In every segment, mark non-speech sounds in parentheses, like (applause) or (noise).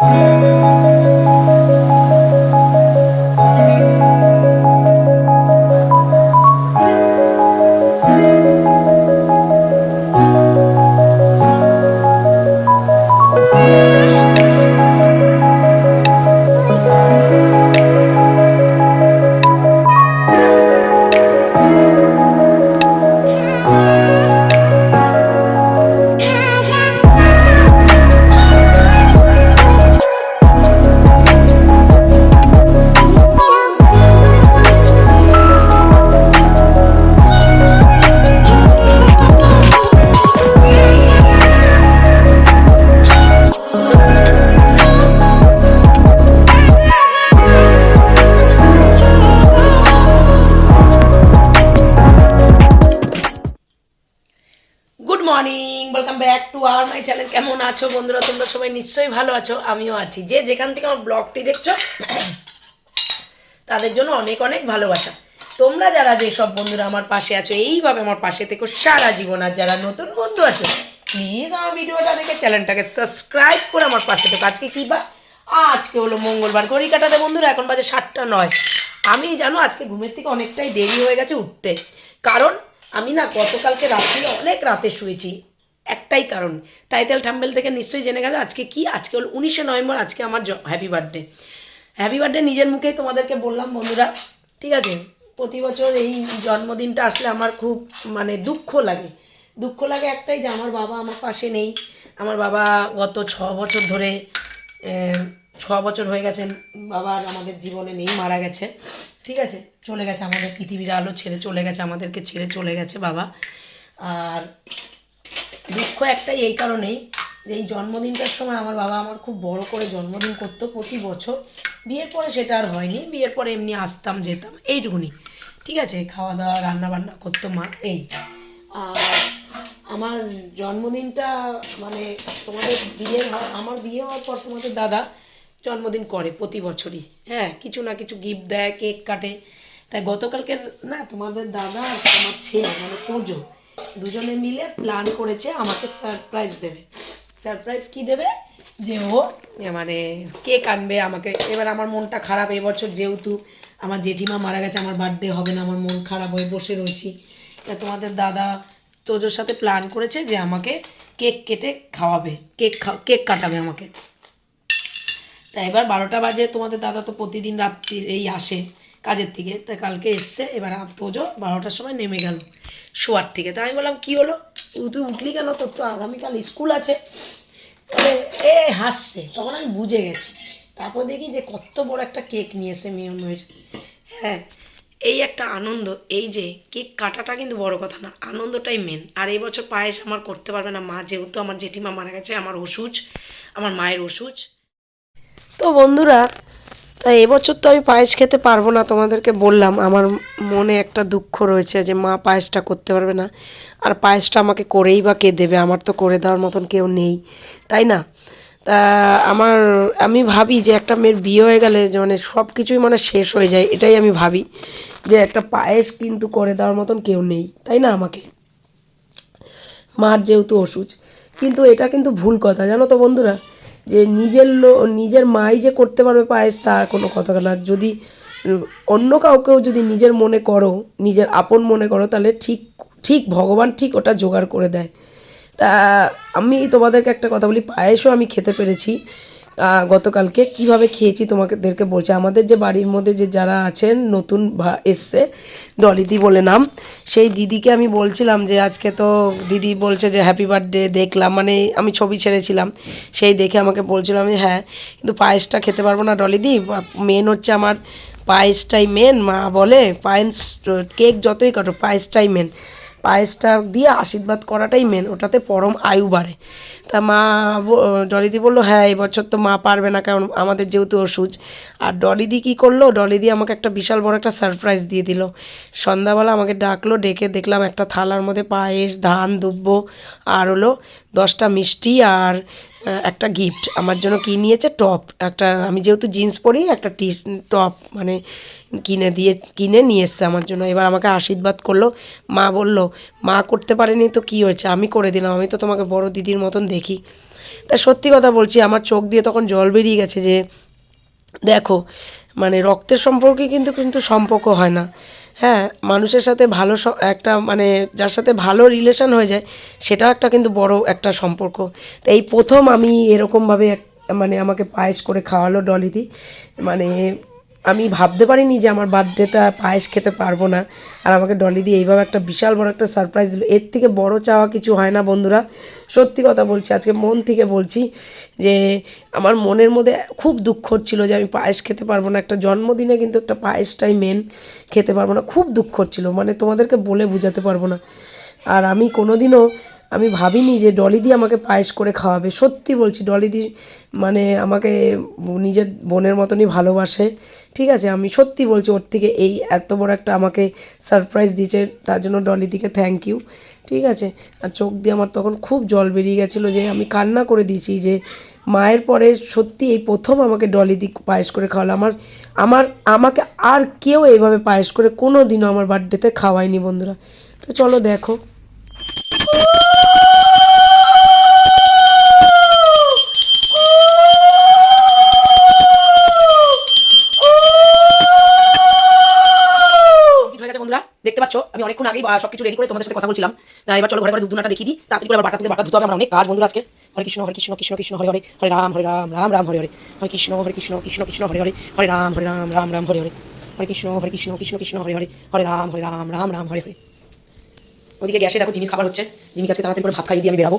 Good back to our my channel কেমন আছো বন্ধুরা? তোমরা সবাই নিশ্চয়ই ভালো আছো, আমিও আছি। যে যেখান থেকে আমার ব্লগটি দেখছ, তাদের জন্য অনেক অনেক ভালোবাসা। তোমরা যারা যেসব বন্ধুরা আমার পাশে আছো, এইভাবে আমার পাশে থেকো সারা জীবন। আর যারা নতুন বন্ধু আছো প্লিজ আমার ভিডিওটা দেখে চ্যানেলটাকে সাবস্ক্রাইব করে আমার পাশে থেকো। আজকে কী বা? আজকে হলো মঙ্গলবার, ঘড়ি কাটাতে বন্ধুরা, এখন বাজে সাতটা নয়। আমি জানো, আজকে ঘুমের থেকে অনেকটাই দেরি হয়ে গেছে উঠতে। কারণ আমি না গতকালকে রাত্রে অনেক রাতে শুয়েছি। একটাই কারণ। টাইটেল থাম্বেল থেকে নিশ্চয়ই জেনে গেছে আজকে কি? আজকে হলো উনিশে নভেম্বর, আজকে আমার হ্যাপি বার্থডে হ্যাপি বার্থডে নিজের মুখেই তোমাদেরকে বললাম, বন্ধুরা। ঠিক আছে? প্রতি বছর এই জন্মদিনটা আসলে আমার খুব মানে দুঃখ লাগে। দুঃখ লাগে একটাই যে আমার বাবা আমার পাশে নেই। আমার বাবা গত ছ বছর ধরে ছ বছর হয়ে গেছেন বাবা আর আমাদের জীবনে নেই, মারা গেছে। ঠিক আছে? চলে গেছে আমাদের পৃথিবীর আলো ছেড়ে চলে গেছে, আমাদেরকে ছেড়ে চলে গেছে বাবা। আর দুঃখ একটাই এই কারণেই যে এই জন্মদিনটার সময় আমার বাবা আমার খুব বড় করে জন্মদিন করতো প্রতি বছর। বিয়ের পরে সেটা আর হয়নি, বিয়ের পরে এমনি আসতাম, যেতাম, এইটুকুনি। ঠিক আছে, খাওয়া দাওয়া রান্না বান্না করতো মা, এই। আর আমার জন্মদিনটা মানে তোমাদের হওয়া- আমার বিয়ে হওয়ার পর তোমাদের দাদা জন্মদিন করে প্রতি বছরই। হ্যাঁ কিছু না কিছু গিফট দেয় কেক কাটে। তাই গতকালকে না তোমাদের দাদা আর আমার ছেলে মানে তোজো দুজনে মিলে প্ল্যান করেছে আমাকে সারপ্রাইজ দেবে। সারপ্রাইজ কি দেবে? যে ও মানে কেক আনবে আমাকে। এবার আমার মনটা খারাপ এবছর যেহেতু আমার জেঠিমা মারা গেছে, আমার বার্থডে হবে না, আমার মন খারাপ হয়ে বসে রয়েছি। তা তোমাদের দাদা তোজোর সাথে প্ল্যান করেছে যে আমাকে কেক কেটে খাওয়াবে, কেক কেক কাটাবে আমাকে। তা এবার বারোটা বাজে, তোমাদের দাদা তো প্রতিদিন রাত্রি এই আসে। কাজের থেকে তা কালকে এসছে, এবার তোজো বারোটার সময় নেমে গেল শোয়ার থেকে তা আমি বললাম, কী হলো? তুই উঠলি কেন? তোর তো আগামীকাল স্কুল আছে। তবে এ হাসছে, তখন আমি বুঝে গেছি। তারপর দেখি যে কত বড় একটা কেক নিয়ে এসে মিয়মের হ্যাঁ এই একটা আনন্দ, এই যে কেক কাটাটা কিন্তু বড় কথা না, আনন্দটাই মেন আর এই বছর পায়েস আমার করতে পারবে না মা, যেহেতু আমার জেঠিমা মারা গেছে, আমার ওষুধ, আমার মায়ের ওষুধ। তো বন্ধুরা তা এবছর তো আমি পায়েস খেতে পারব না, তোমাদেরকে বললাম। আমার মনে একটা দুঃখ রয়েছে যে, মা পায়েসটা করতে পারবে না। আর পায়েসটা আমাকে করেই বা কে দেবে? আমার তো করে দেওয়ার মতন কেউ নেই, তাই না? তা আমার, আমি ভাবি যে একটা মেয়ের বিয়ে হয়ে গেলে মানে সব কিছুই মানে শেষ হয়ে যায়, এটাই আমি ভাবি। যে একটা পায়েস কিন্তু করে দেওয়ার মতন কেউ নেই, তাই না আমাকে? মার যেহেতু ওষুধ, কিন্তু এটা কিন্তু ভুল কথা, জানো তো বন্ধুরা? যে নিজের লো, নিজের মাই যে করতে পারবে পায়েস তার কোনো কথা না। যদি অন্য কাউকেও যদি নিজের মনে করো, নিজের আপন মনে করো, তাহলে ঠিক ঠিক ভগবান ঠিক ওটা জোগাড় করে দেয়। তা আমি তোমাদেরকে একটা কথা বলি, পায়েসও আমি খেতে পেরেছি। গতকালকে কীভাবে খেয়েছি তোমাদেরকে বলছি। আমাদের যে বাড়ির মধ্যে যে যারা আছেন, নতুন এসছে ডলিদি বলে নাম, সেই দিদিকে আমি বলছিলাম যে আজকে তো দিদি বলছে যে হ্যাপি বার্থডে দেখলাম মানে আমি ছবি ছেড়েছিলাম, সেই দেখে আমাকে বলছিলাম যে হ্যাঁ কিন্তু পায়েসটা খেতে পারব না ডলিদি মেন হচ্ছে আমার পায়েসটাই মেন মা বলে পায়েস কেক যতই কাটো পায়েসটাই মেন পায়েসটা দিয়ে আশীর্বাদ করাটাই মেন ওটাতে পরম আয়ু বাড়ে। তা মা ডলিদি বলল হ্যাঁ এবছর তো মা পারবে না, কারণ আমাদের যেহেতু ওষুধ। আর ডলিদি কী করল, ডলিদি আমাকে একটা বিশাল বড় একটা সারপ্রাইজ দিয়ে দিল। সন্ধ্যাবেলা আমাকে ডাকলো, ডেকে দেখলাম একটা থালার মধ্যে পায়েস, ধান, দুব্ব, আর হলো দশটা মিষ্টি আর একটা গিফট আমার জন্য কি নিয়েছে? টপ একটা, আমি যেহেতু জিন্স পরি, একটা টি টপ মানে কিনে দিয়ে, কিনে নিয়ে এসছে আমার জন্য। এবার আমাকে আশীর্বাদ করল। মা বলল, মা করতে পারেনি তো কি হয়েছে? আমি করে দিলাম। আমি তো তোমাকে বড় দিদির মতন দেখি। তা সত্যি কথা বলছি, আমার চোখ দিয়ে তখন জল বেরিয়ে গেছে যে, দেখো মানে রক্তের সম্পর্কে কিন্তু কিন্তু সম্পর্ক হয় না। হ্যাঁ মানুষের সাথে ভালো একটা মানে যার সাথে ভালো রিলেশন হয়ে যায়, সেটাও একটা কিন্তু বড় একটা সম্পর্ক। তো এই প্রথম আমি এরকমভাবে মানে আমাকে পায়েস করে খাওয়ালো ডলিদি। মানে আমি ভাবতে পারিনি যে আমার বার্থডেটা পায়েস খেতে পারব না। আর আমাকে ডলি দিয়ে এইভাবে একটা বিশাল বড় একটা সারপ্রাইজ দিল। এর থেকে বড় চাওয়া কিছু হয় না বন্ধুরা। সত্যি কথা বলছি, আজকে মন থেকে বলছি যে আমার মনের মধ্যে খুব দুঃখ ছিল যে আমি পায়েস খেতে পারব না। একটা জন্মদিনে কিন্তু একটা পায়েসটাই মেন খেতে পারব না। খুব দুঃখ ছিল মানে তোমাদেরকে বলে বোঝাতে পারব না। আর আমি কোনোদিনও আমি ভাবিনি যে ডলি ডলিদি আমাকে পায়েস করে খাওয়াবে। সত্যি বলছি ডলিদি মানে আমাকে নিজের বোনের মতনই ভালোবাসে। ঠিক আছে, আমি সত্যি বলছি, ওর থেকে এই এত বড় একটা আমাকে সারপ্রাইজ দিয়েছে, তার জন্য ডলিদিকে থ্যাংক ইউ ঠিক আছে, আর চোখ দিয়ে আমার তখন খুব জল বেরিয়ে গেছিল যে আমি কান্না করে দিয়েছি যে মায়ের পরে সত্যি এই প্রথম আমাকে ডলি ডলিদি পায়েস করে খাওয়ালো। আমার আমার, আমাকে আর কেউ এইভাবে পায়েস করে কোনো দিনও আমার বার্থডেতে খাওয়ায়নি বন্ধুরা। তো চলো দেখো। আমি অনেকক্ষণ আগেই সব কিছু রেডি করে তোমাদের সাথে কথা বলছিলাম। তা এবার চলো ঘরে ঘরে দুধুনাটা দেখিয়ে দিই। তাড়াতাড়ি করে বাটা থেকে বাটা ধুতে হবে আমার অনেক কাজ, বন্ধুরা, আজকে। হরে কৃষ্ণ হরে কৃষ্ণ কৃষ্ণ কৃষ্ণ, হরে হরে হরে রাম হরে রাম রাম রাম, হরে হরে। হরে কৃষ্ণ হরে কৃষ্ণ কৃষ্ণ কৃষ্ণ, হরে হরে হরে রাম হরে রাম রাম রাম, হরে হরে। হরে কৃষ্ণ হরে কৃষ্ণ কৃষ্ণ কৃষ্ণ, হরে হরে হরে রাম হরে রাম রাম রাম, হরে হরে। ওদিকে গ্যাসে দেখো জিমির খাবার হচ্ছে। জিমি কাছে তাড়াতাড়ি করে ভাত খাইয়ে দিয়ে আমি বেরাবো।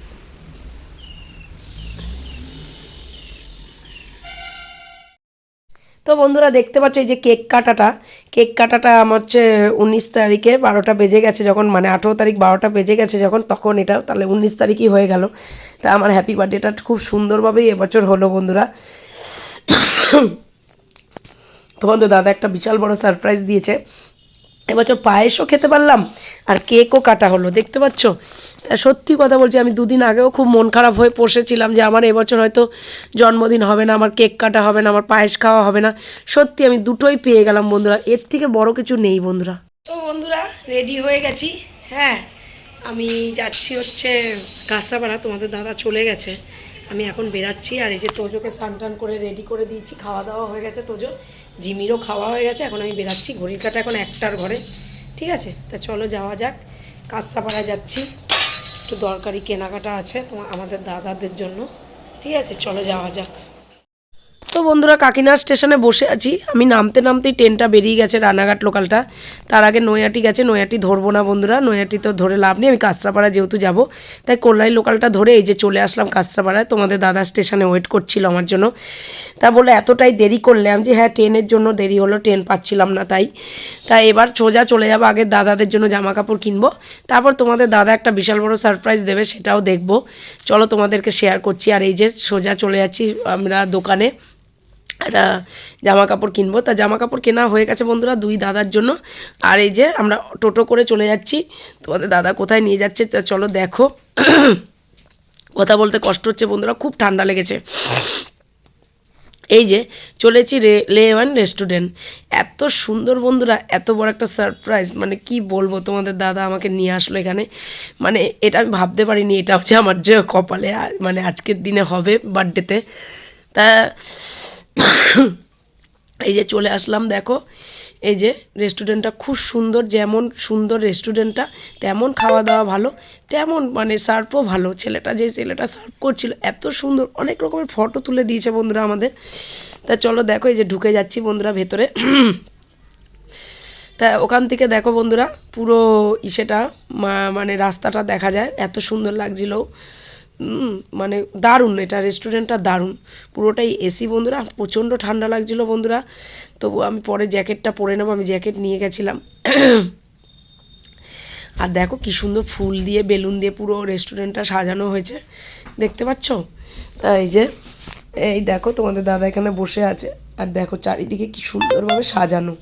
তো বন্ধুরা দেখতে পাচ্ছ এই যে কেক কাটাটা। কেক কাটাটা আমার হচ্ছে উনিশ তারিখে বারোটা বেজে গেছে যখন মানে আঠেরো তারিখ বারোটা বেজে গেছে যখন, তখন এটা তাহলে উনিশ তারিখই হয়ে গেল। তা আমার হ্যাপি বার্থডেটা খুব সুন্দরভাবেই এবছর হলো বন্ধুরা। তোমাদের দাদা একটা বিশাল বড় সারপ্রাইজ দিয়েছে। এবছর পায়েসও খেতে পারলাম, আর কেকও কাটা হলো, দেখতে পাচ্ছ? সত্যি কথা বলছি, আমি দুদিন আগেও খুব মন খারাপ হয়ে বসেছিলাম যে আমার এবছর হয়তো জন্মদিন হবে না, আমার কেক কাটা হবে না, আমার পায়েস খাওয়া হবে না। সত্যি আমি দুটোই পেয়ে গেলাম বন্ধুরা, এর থেকে বড় কিছু নেই বন্ধুরা। তো বন্ধুরা রেডি হয়ে গেছি। হ্যাঁ আমি যাচ্ছি হচ্ছে কাঁচরাপাড়া তোমাদের দাদা চলে গেছে। আমি এখন বেরাচ্ছি আর এই যে তোজোকে স্নান টান করে রেডি করে দিয়েছি, খাওয়া দাওয়া হয়ে গেছে তোজো। জিমিরও খাওয়া হয়ে গেছে, এখন আমি বেরাচ্ছি। ঘড়ির কাটা এখন একটার ঘরে, ঠিক আছে? তা চলো যাওয়া যাক কাস্তাপাড়া যাচ্ছি। একটু দরকারি কেনাকাটা আছে আমাদের দাদাদের জন্য, ঠিক আছে? চলো যাওয়া যাক। তো বন্ধুরা কাকিনার স্টেশনে বসে আছি। আমি নামতে নামতেই ট্রেনটা বেরিয়ে গেছে রানাঘাট লোকালটা। তার আগে নৈয়াটি গেছে নৈয়াটি ধরবো না বন্ধুরা। নৈয়াটি তো ধরে লাভ নেই, আমি কাঁচরাপাড়া যেহেতু যাব। তাই কল্যাণী লোকালটা ধরে এই যে চলে আসলাম কাঁচরাপাড়ায়। তোমাদের দাদা স্টেশনে ওয়েট করছিল আমার জন্য। তা বলে এতটাই দেরি করলে, আমি যে হ্যাঁ ট্রেনের জন্য দেরি হলো, ট্রেন পাচ্ছিলাম না তাই। তাই এবার সোজা চলে যাব, আগে দাদাদের জন্য জামা কাপড় কিনবো। তারপর তোমাদের দাদা একটা বিশাল বড় সারপ্রাইজ দেবে, সেটাও দেখব। চলো তোমাদেরকে শেয়ার করছি। আর এই যে সোজা চলে যাচ্ছি আমরা দোকানে। একটা জামা কাপড় কিনবো। তা জামা কাপড় কেনা হয়ে গেছে বন্ধুরা দুই দাদার জন্য। আর এই যে আমরা টোটো করে চলে যাচ্ছি। তোমাদের দাদা কোথায় নিয়ে যাচ্ছে তা চলো দেখো। কথা বলতে কষ্ট হচ্ছে বন্ধুরা, খুব ঠান্ডা লেগেছে। এই যে চলেছি রে, লে ওয়ান রেস্টুরেন্ট। এত সুন্দর বন্ধুরা, এত বড় একটা সারপ্রাইজ। মানে কি বলব, তোমাদের দাদা আমাকে নিয়ে আসলো এখানে। মানে এটা আমি ভাবতে পারিনি, এটা হচ্ছে আমার যে কপালে মানে আজকের দিনে হবে বার্থডেতে তা এই যে চলে আসলাম, দেখো, এই যে রেস্টুরেন্টটা খুব সুন্দর, যেমন সুন্দর রেস্টুরেন্টটা তেমন খাওয়া দাওয়া ভালো, তেমন মানে সার্ভও ভালো। ছেলেটা যে ছেলেটা সার্ভ করছিল, এত সুন্দর, অনেক রকমের ফটো তুলে দিয়েছে বন্ধুরা আমাদের। তা চলো দেখো, এই যে ঢুকে যাচ্ছি বন্ধুরা ভেতরে। তা ওখান থেকে দেখো বন্ধুরা, পুরো ইসেটা মানে রাস্তাটা দেখা যায়, এত সুন্দর লাগছিল। মানে দারুণ, এটা রেস্টুরেন্টটা দারুণ। পুরোটাই এসি বন্ধুরা, প্রচণ্ড ঠান্ডা লাগছিল বন্ধুরা। তবু আমি পরে জ্যাকেটটা পরে নেব, আমি জ্যাকেট নিয়ে গেছিলাম। আর দেখো কি সুন্দর ফুল দিয়ে, বেলুন দিয়ে পুরো রেস্টুরেন্টটা সাজানো হয়েছে। দেখতে পাচ্ছ? এই যে, এই দেখো তোমাদের দাদা এখানে বসে আছে। আর দেখো চারিদিকে কি সুন্দরভাবে সাজানো।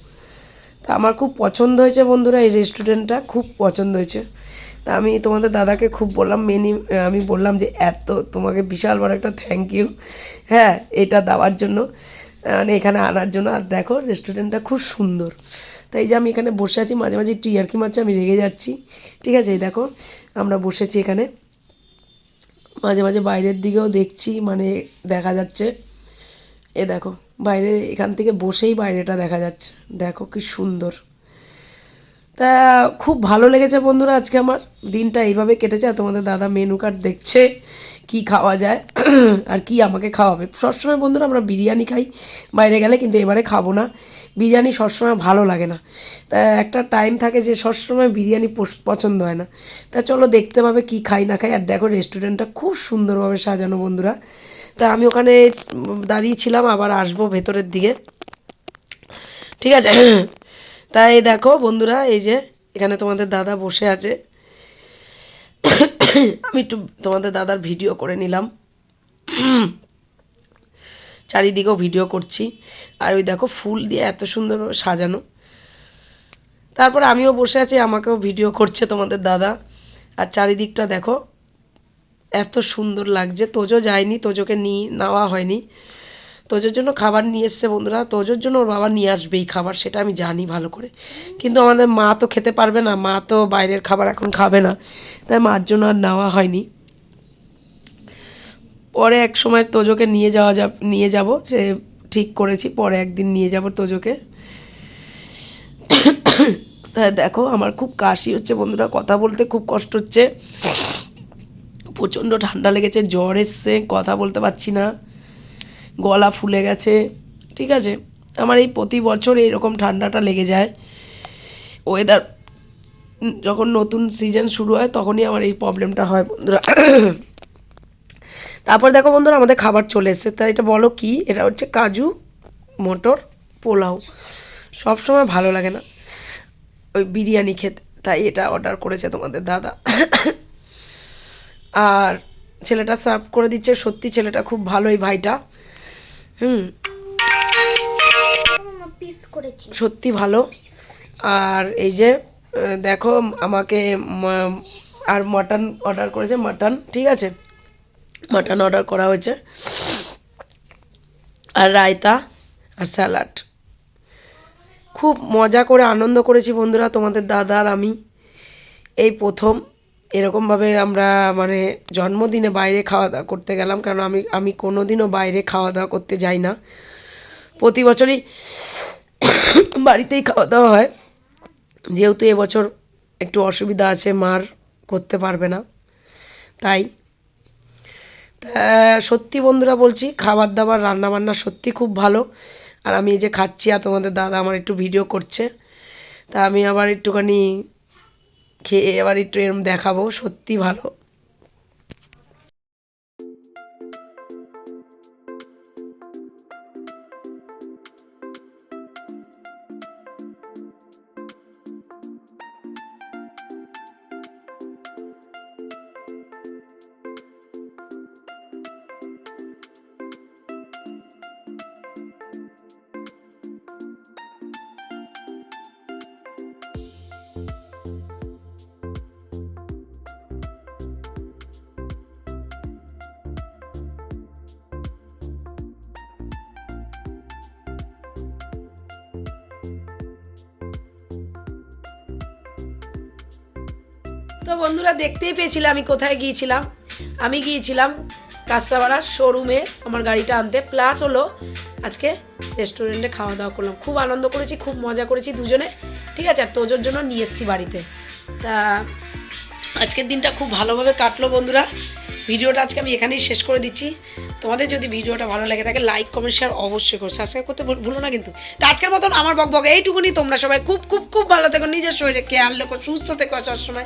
তা আমার খুব পছন্দ হয়েছে বন্ধুরা এই রেস্টুরেন্টটা খুব পছন্দ হয়েছে। তা আমি তোমাদের দাদাকে খুব বললাম, মেনি, আমি বললাম যে এত, তোমাকে বিশাল বড় একটা থ্যাংক ইউ হ্যাঁ এটা দেওয়ার জন্য মানে এখানে আনার জন্য। আর দেখো রেস্টুরেন্টটা খুব সুন্দর। তাই যে আমি এখানে বসে আছি, মাঝে মাঝে একটু ইয়ার্কি মারছে, আমি রেগে যাচ্ছি। ঠিক আছে, এই দেখো, আমরা বসেছি এখানে। মাঝে মাঝে বাইরের দিকেও দেখছি মানে দেখা যাচ্ছে। এ দেখো, বাইরে এখান থেকে বসেই বাইরেটা দেখা যাচ্ছে। দেখো কি সুন্দর। তা খুব ভালো লেগেছে বন্ধুরা আজকে আমার। দিনটা এইভাবে কেটেছে আর তোমাদের দাদা মেনু কার্ড দেখছে কি খাওয়া যায় (clears throat) আর কি আমাকে খাওয়াবে। সবসময় বন্ধুরা আমরা বিরিয়ানি খাই, বাইরে গেলে কিন্তু এবারে খাব না। বিরিয়ানি সবসময় ভালো লাগে না। তা একটা টাইম থাকে যে সবসময় বিরিয়ানি পছন্দ হয় না। তা চলো দেখতে পাবে কি খাই না খাই। আর দেখো রেস্টুরেন্টটা খুব সুন্দরভাবে সাজানো বন্ধুরা। তা আমি ওখানে দাঁড়িয়েছিলাম আবার আসব ভেতরের দিকে। ঠিক আছে? তাই দেখো বন্ধুরা, এই যে এখানে তোমাদের দাদা বসে আছে। আমি একটু তোমাদের দাদার ভিডিও করে নিলাম। চারিদিকেও ভিডিও করছি। আর ওই দেখো ফুল দিয়ে এত সুন্দরভাবে সাজানো। তারপরে আমিও বসে আছি, আমাকেও ভিডিও করছে তোমাদের দাদা। আর চারিদিকটা দেখো, এত সুন্দর লাগছে। তোজো যায়নি, তোজোকে নিয়ে নেওয়া হয়নি। তোজোর জন্য খাবার নিয়ে এসছে বন্ধুরা, তোজোর জন্য ওর বাবা নিয়ে আসবেই খাবার, সেটা আমি জানি ভালো করে। কিন্তু আমাদের মা তো খেতে পারবে না, মা তো বাইরের খাবার এখন খাবে না, তাই মার জন্য আর নেওয়া হয়নি। পরে এক সময় তোজোকে নিয়ে যাওয়া যা নিয়ে যাব, সে ঠিক করেছি, পরে একদিন নিয়ে যাব তোজোকে। হ্যাঁ দেখো, আমার খুব কাশি হচ্ছে বন্ধুরা, কথা বলতে খুব কষ্ট হচ্ছে। প্রচণ্ড ঠান্ডা লেগেছে, জ্বর এসছে, কথা বলতে পারছি না। গলা ফুলে গেছে, ঠিক আছে? আমার এই প্রতি বছর এরকম ঠান্ডাটা লেগে যায়। ওয়েদার যখন নতুন সিজন শুরু হয়, তখনই আমার এই প্রবলেমটা হয়, বন্ধুরা। তারপর দেখো বন্ধুরা, আমাদের খাবার চলে এসেছে। তা এটা বলো কি? এটা হচ্ছে কাজু, মটর, পোলাও। সব সময় ভালো লাগে না। ওই বিরিয়ানি খেতে, তাই এটা অর্ডার করেছে তোমাদের দাদা। আর ছেলেটা সার্ভ করে দিচ্ছে। সত্যি ছেলেটা খুব ভালো এই ভাইটা। হুম। সত্যি ভালো। আর এই যে দেখো আমাকে আর মাটন অর্ডার করেছে মাটন ঠিক আছে? মাটন অর্ডার করা হয়েছে। আর রায়তা আর স্যালাড খুব মজা করে আনন্দ করেছি বন্ধুরা তোমাদের দাদা আর আমি। এই প্রথম। এরকমভাবে আমরা মানে জন্মদিনে বাইরে খাওয়া দাওয়া করতে গেলাম, কারণ আমি আমি কোনো দিনও বাইরে খাওয়া দাওয়া করতে যাই না। প্রতি বছরই বাড়িতেই খাওয়া দাওয়া হয়। যেহেতু এবছর একটু অসুবিধা আছে, মার করতে পারবে না। তাই সত্যি বন্ধুরা বলছি খাবার দাবার রান্না বান্না সত্যি খুব ভালো। আর আমি এই যে খাচ্ছি আর তোমাদের দাদা আমার একটু ভিডিও করছে। তা আমি আবার একটুখানি খেয়ে এবার একটু এরম দেখাবো সত্যি ভালো। তো বন্ধুরা দেখতেই পেয়েছিলে আমি কোথায় গিয়েছিলাম? আমি গিয়েছিলাম কাঁচরাপাড়ার শোরুমে আমার গাড়িটা আনতে। প্লাস হলো আজকে রেস্টুরেন্টে খাওয়া দাওয়া করলাম। খুব আনন্দ করেছি, খুব মজা করেছি দুজনে। ঠিক আছে, আর তোজোর জন্য নিয়ে এসেছি বাড়িতে। তা আজকের দিনটা খুব ভালোভাবে কাটলো বন্ধুরা। ভিডিওটা আজকে আমি এখানেই শেষ করে দিচ্ছি। তোমাদের যদি ভিডিওটা ভালো লাগে থাকে লাইক কমেন্ট শেয়ার অবশ্যই করো। সাবস্ক্রাইব করতে ভুল- ভুলো না কিন্তু। তো আজকের মতন আমার বক বক এইটুকুনি। তোমরা সবাই খুব খুব খুব ভালো থেকো। নিজের শরীরে খেয়াল রেখো, সুস্থ থেকো সবসময়।